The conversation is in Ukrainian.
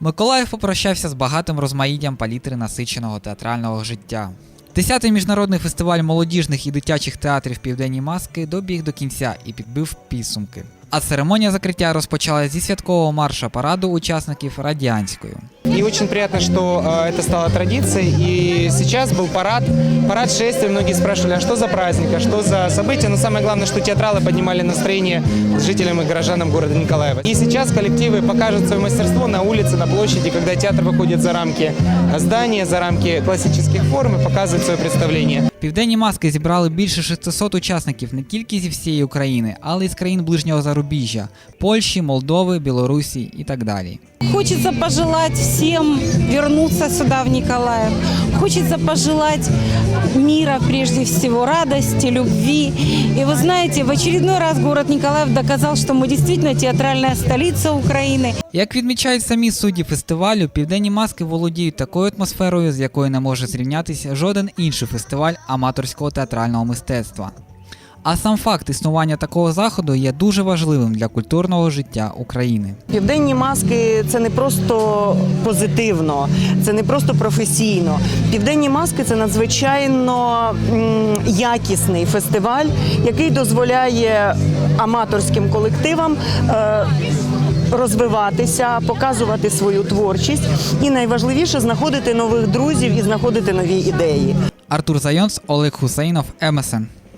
Миколаїв попрощався з багатим розмаїттям палітри насиченого театрального життя. Десятий міжнародний фестиваль молодіжних і дитячих театрів Південні маски добіг до кінця і підбив підсумки. А церемонія закриття розпочалась зі святкового марша параду учасників радянською. И очень приятно, что э, это стало традицией. И сейчас был парад, парад шествия. Многие спрашивали, а что за праздник, а что за событие. Но самое главное, что театралы поднимали настроение жителям и горожанам города Николаева. И сейчас коллективы покажут свое мастерство на улице, на площади, когда театр выходит за рамки здания, за рамки классических форм и показывает свое представление. Південні маски зібрали більше 600 учасників не тільки зі всієї України, але й з країн ближнього зарубіжжя Польщі, Молдови, Білорусі і так далі. Хочется пожелать всем вернуться сюда, в Николаев. Хочется пожелать мира, прежде всего, радости, любви. И вы знаете, в очередной раз город Николаев доказал, что мы действительно театральная столица Украины. Як відмічають самі судді фестивалю, південні маски володіють такою атмосферою, з якою не може зрівнятися жоден інший фестиваль аматорського театрального мистецтва. А сам факт існування такого заходу є дуже важливим для культурного життя України. Південні маски це не просто позитивно, це не просто професійно. Південні маски це надзвичайно якісний фестиваль, який дозволяє аматорським колективам. е, Розвиватися, показувати свою творчість і найважливіше знаходити нових друзів і знаходити нові ідеї. Артур Зайонс, Олег Хусейнов, МСН.